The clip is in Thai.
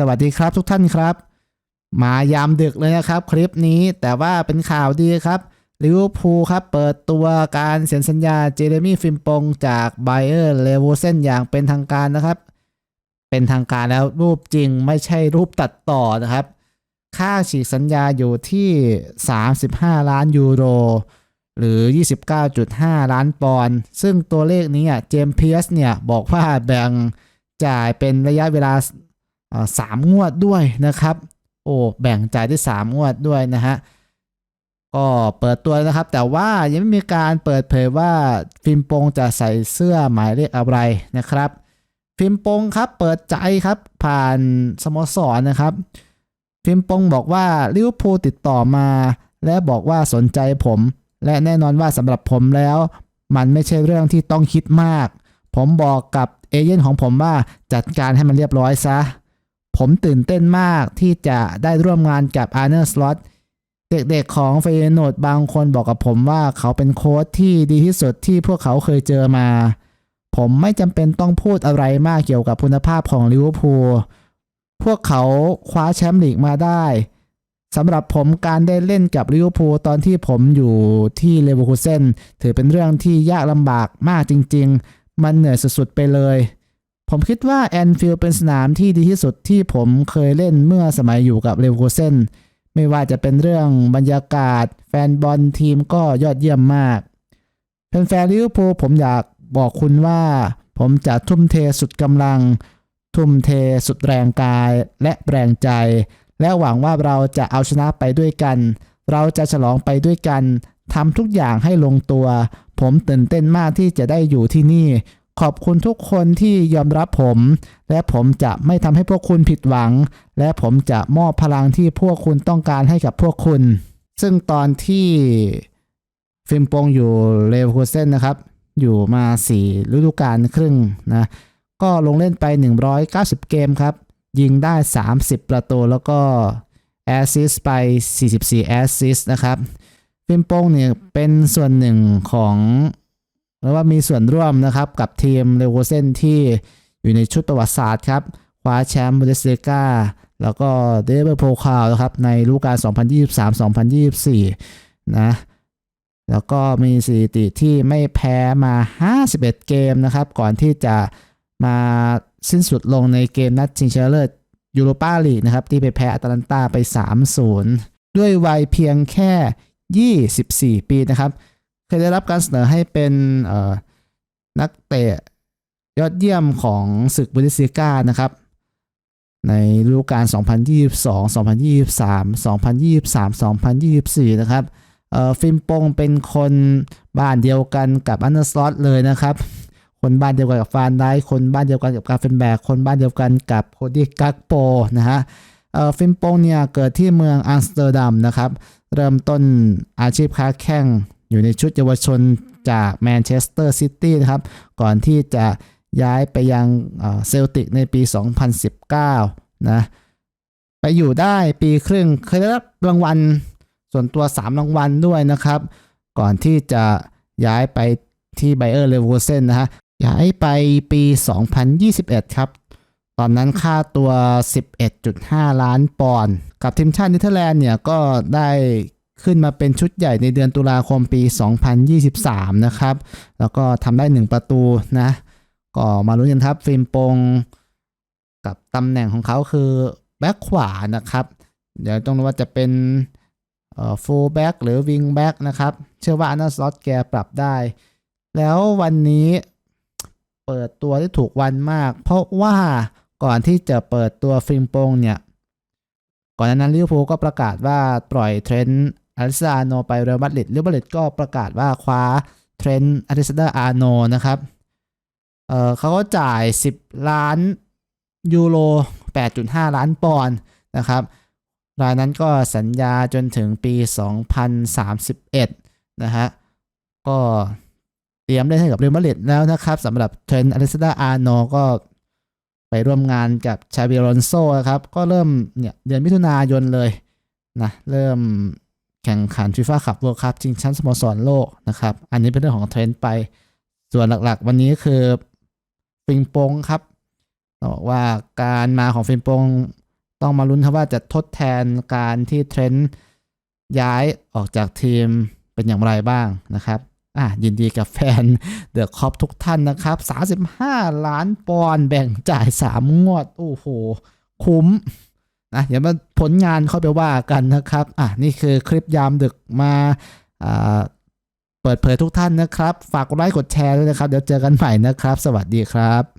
สวัสดีครับทุกท่านครับ มายามดึกเลยนะครับ คลิปนี้แต่ว่าเป็นข่าวดีครับลิเวอร์พูลครับ เปิดตัวการเซ็นสัญญาเจเรมี่ฟิมปงจากไบเออร์เลเวเซนอย่างเป็นทางการนะครับ เป็นทางการแล้วรูปจริงไม่ใช่รูปตัดต่อนะครับ ค่าฉีกสัญญาอยู่ที่ 35 ล้านยูโร หรือ 29.5 ล้านปอนด์ซึ่งตัวเลขนี้เจมเพียสเนี่ย บอกว่าแบ่งจ่ายเป็นระยะเวลา สามงวดด้วยนะครับ โอ้แบ่งจ่ายได้สามงวดด้วยนะฮะก็เปิดตัวนะครับ แต่ว่ายังไม่มีการเปิดเผยว่าฟิล์มปงจะใส่เสื้อหมายเลขอะไรนะครับ ฟิล์มปงครับเปิดใจครับผ่านสโมสรนะครับ ฟิล์มปงบอกว่าลิเวอร์พูลติดต่อมา และบอกว่าสนใจผม และแน่นอนว่าสำหรับผมแล้ว มันไม่ใช่เรื่องที่ต้องคิดมาก ผมบอกกับเอเย่นของผมว่าจัดการให้มันเรียบร้อยซะ ผมตื่นเต้นมากที่จะได้ร่วมงานกับอาร์เนอร์สล็อตเด็กๆของเฟยโนดบางคนบอกกับผมว่าเขาเป็นโค้ชที่ดีที่สุดที่พวกเขาเคยเจอมา ผมไม่จำเป็นต้องพูดอะไรมากเกี่ยวกับคุณภาพของลิเวอร์พูลพวกเขาคว้าแชมป์ลีกมาได้สำหรับผมการได้เล่นกับลิเวอร์พูลตอนที่ผมอยู่ที่เลเวอร์คูเซนถือเป็นเรื่องที่ยากลำบากมากจริง ๆ มันเหนื่อยสุดๆไปเลย ผมคิดว่าแอนฟิลด์เป็นสนามที่ดีที่สุดที่ผมเคยเล่นเมื่อสมัยอยู่กับเลเวอร์เซนไม่ว่าจะเป็นเรื่องบรรยากาศ แฟนบอลทีมก็ยอดเยี่ยมมากแฟนๆลิเวอร์พูลผมอยากบอกคุณว่า ผมจะทุ่มเทสุดกำลัง ทุ่มเทสุดแรงกายและแรงใจ และหวังว่าเราจะเอาชนะไปด้วยกัน เราจะฉลองไปด้วยกันทำทุกอย่างให้ลงตัว ผมตื่นเต้นมากที่จะได้อยู่ที่นี่ ขอบคุณทุกคนที่ยอมรับผม และผมจะไม่ทำให้พวกคุณผิดหวัง และผมจะมอบพลังที่พวกคุณต้องการให้กับพวกคุณ ซึ่งตอนที่ฟิล์มโปงอยู่เลเวอร์คูเซนนะครับ อยู่มา4ฤดูกาลครึ่งนะ ก็ลงเล่นไป 190 เกมครับ ยิงได้ 30 ประตูแล้วก็แอสซิสไป 44 แอสซิสนะครับฟิล์มโปงเนี่ยเป็นส่วนหนึ่งของ หรือว่ามีส่วนร่วมนะครับกับทีมเลโวเซนที่อยู่ในชุดประวัติศาสตร์ครับคว้าแชมป์บูเดสเลกาแล้วก็เดเบอร์โพคาวนะครับในฤดูกาล 2023-2024 นะ แล้วก็มีสถิติที่ไม่แพ้มา 51 เกมนะครับ ก่อนที่จะมาสิ้นสุดลงในเกมนัดชิงชนะเลิศยูโรปาลีกนะครับ ที่ไปแพ้อาตแลนตาไป 3-0 ด้วยวัยเพียงแค่ 24 ปีนะครับ เคยได้รับการเสนอให้เป็นนักเตะยอดเยี่ยมของศึกบูเดสลิก้านะครับ ในฤดูกาล 2022 2023 2023 2024 นะครับเอ่อฟิมปงเป็นคนบ้านเดียวกันกับอันเดอร์สลอตเลยนะครับ คนบ้านเดียวกันกับฟานได้คนบ้านเดียวกันกับกาเฟนแบก คนบ้านเดียวกันกับโคดี้กักโปนะฮะฟิมปงเนี่ยเกิดที่เมืองอัมสเตอร์ดัมนะครับ เริ่มต้นอาชีพค้าแข่ง อยู่ในชุดเยาวชนจากแมนเชสเตอร์ซิตี้นะครับ ก่อนที่จะย้ายไปยังเซลติกในปี 2019 นะ ไปอยู่ได้ปีครึ่ง เคยได้รับรางวัลส่วนตัว 3 รางวัลด้วยนะครับ ก่อนที่จะย้ายไปที่ไบเออร์เลเวอร์เซนนะฮะ ย้ายไปปี 2021 ครับ ตอนนั้นค่าตัว 11.5 ล้านปอนด์ กับทีมชาติเนเธอร์แลนด์เนี่ยก็ได้ ขึ้นมาเป็นชุดใหญ่ในเดือนตุลาคมปี 2023 นะครับ แล้วก็ทำได้ 1 ประตูนะ ก็มาลุ้นกันครับ ฟิล์มปง กับตำแหน่งของเขาคือแบ็คขวานะครับ เดี๋ยวต้องรู้ว่าจะเป็นเอ่อฟูลแบ็กหรือวิงแบ็กนะครับ เชื่อว่าอันนั้นสล็อตแกปรับได้ แล้ววันนี้เปิดตัวที่ถูกวันมาก เพราะว่าก่อนที่จะเปิดตัวฟิล์มโปงเนี่ย ก่อนหนานั้นลิเวอร์พูลก็ประกาศว่าปล่อยเทรนต์ อาริซาโนไปเรอัลมาดริดเรอัลมาดริดก็ประกาศว่าคว้าเทรนต์อาริซาอาโนนะครับเออเขาก็จ่าย 10 ล้านยูโร 8.5 ล้านปอนด์นะครับ รายนั้นก็สัญญาจนถึงปี 2031 นะฮะ ก็เตรียมเล่นให้กับเรอัลมาดริดแล้วนะครับสำหรับเทรนต์อเลสดาอาร์โนก็ไปร่วมงานกับชาบิอลอนโซนะครับ ก็เริ่มเนี่ยเดือนมิถุนายนเลยนะ เริ่ม แข่งขันฟีฟ่าคัพเวิลด์คัพชิงแชมป์สโมสรโลกนะครับ อันนี้เป็นเรื่องของเทรนต์ไป ส่วนหลักๆ วันนี้คือฟิงปงครับบอกว่าการมาของฟิงปงต้องมาลุ้นครับว่าจะทดแทนการที่เทรนต์ย้ายออกจากทีมเป็นอย่างไรบ้างนะครับอะยินดีกับแฟนเดอะคอปทุกท่านนะครับ 35 ล้านปอนด์แบ่งจ่าย 3 งวด โอ้โห คุ้ม นะเดี๋ยวมาผลงานเข้าไปว่ากันนะครับอะนี่คือคลิปยามดึกมาอ่าเปิดเผยทุกท่านนะครับ ฝากกดไลค์กดแชร์ด้วยนะครับ เดี๋ยวเจอกันใหม่นะครับ สวัสดีครับ